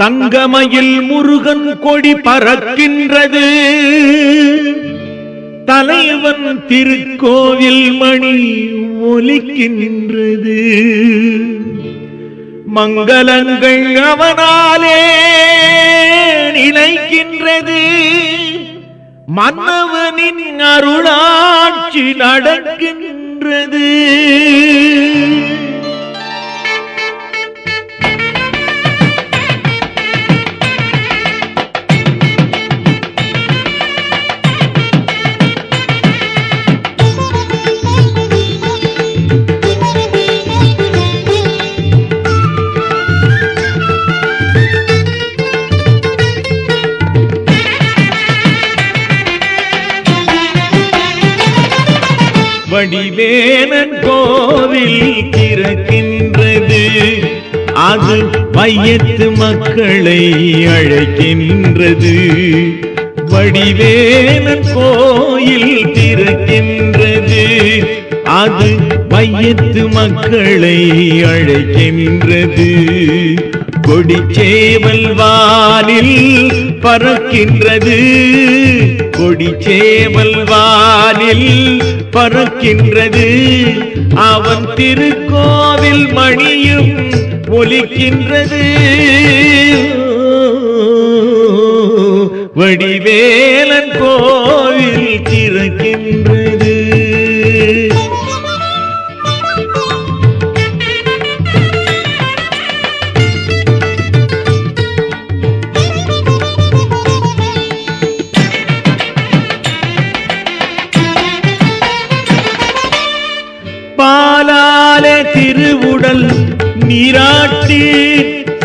தங்கமயில் முருகன் கொடி பறக்கின்றது. தலைவன் திருக்கோவில் மணி ஒலிக்கின்றது. மங்களங்கள் அவனாலே நிலைக்கின்றது மன்னவனின் அருளாட்சி நடக்கின்றது. வடிவேலன் கோவில் திறக்கின்றது. அது மையத்து மக்களை அழைக்கின்றது. வடிவேலன் கோயில் திறக்கின்றது. அது மையத்து மக்களை அழைக்கின்றது. கொடிச்சேவல் வானில் பறக்கின்றது. கொடிச்சேவல் வானில் பறக்கின்றது. அவன் திருக்கோவில் மணியும் ஒலிக்கின்றது. வடிவேலன் கோவில் திருவுடல் நீராட்டி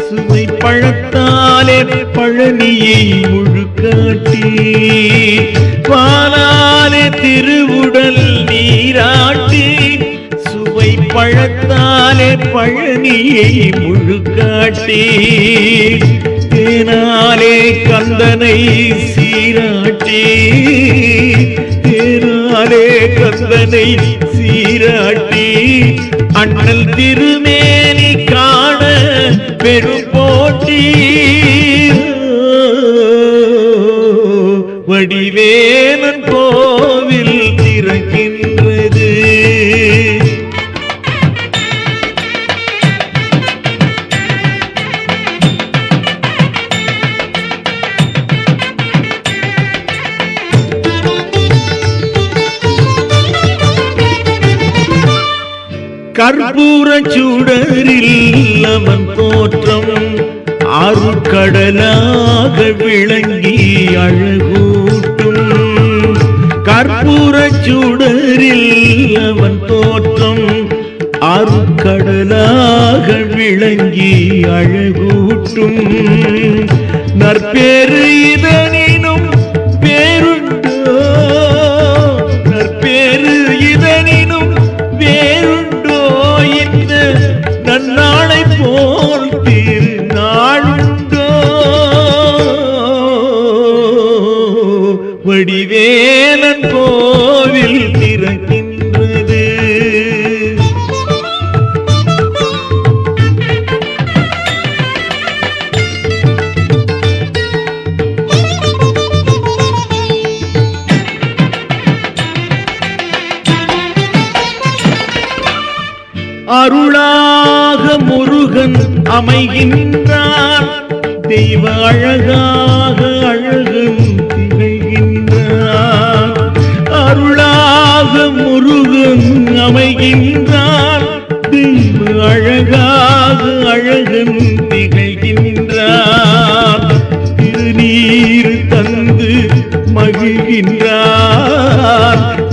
சுவை பழத்தாலே பழனியை முழுக்காட்டி. பாலாலே திருவுடல் நீராட்டி சுவை பழத்தாலே பழனியை முழுக்காட்டி. தேனாலே கந்தனை சீராட்டி. தேனாலே கந்தனை சீராட்டி. அண்ணல் திருமேனி காண பெரும் போட்டி கற்பூர சுடரில் அவன் தோற்றம். அருக்கடலாக விளங்கி அழகூட்டும். கற்பூர சுடரில் அவன் தோற்றம். அருக்கடலாக விளங்கி அழகூட்டும். நற்பேறு இதனினும் வடிவேலன் கோவில் திறக்கின்றது. அருளாக முருகன் அமைகின்றான் தெய்வ அழகாக அழகும் அருளாக முருகன் அமைகின்றான் தெய்வ அழகாக அழகன் திகழ்கின்றார் திருநீர் தந்து மகிழ்கின்றார்.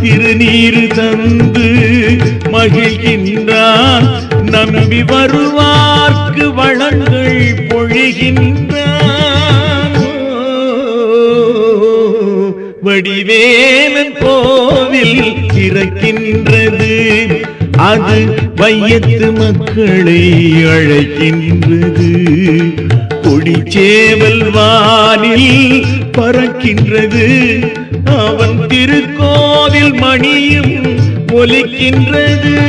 திருநீர் தந்து மகிழ்கின்றான் நம்பி வருவார்க்கு வளங்கள் பொழிகின்றான் வடிவே அது வையத்து மக்களை அழைக்கின்றது. கொடிச்சேவல் வானில் பறக்கின்றது. அவன் திருக்கோவில் மணியும் ஒலிக்கின்றது.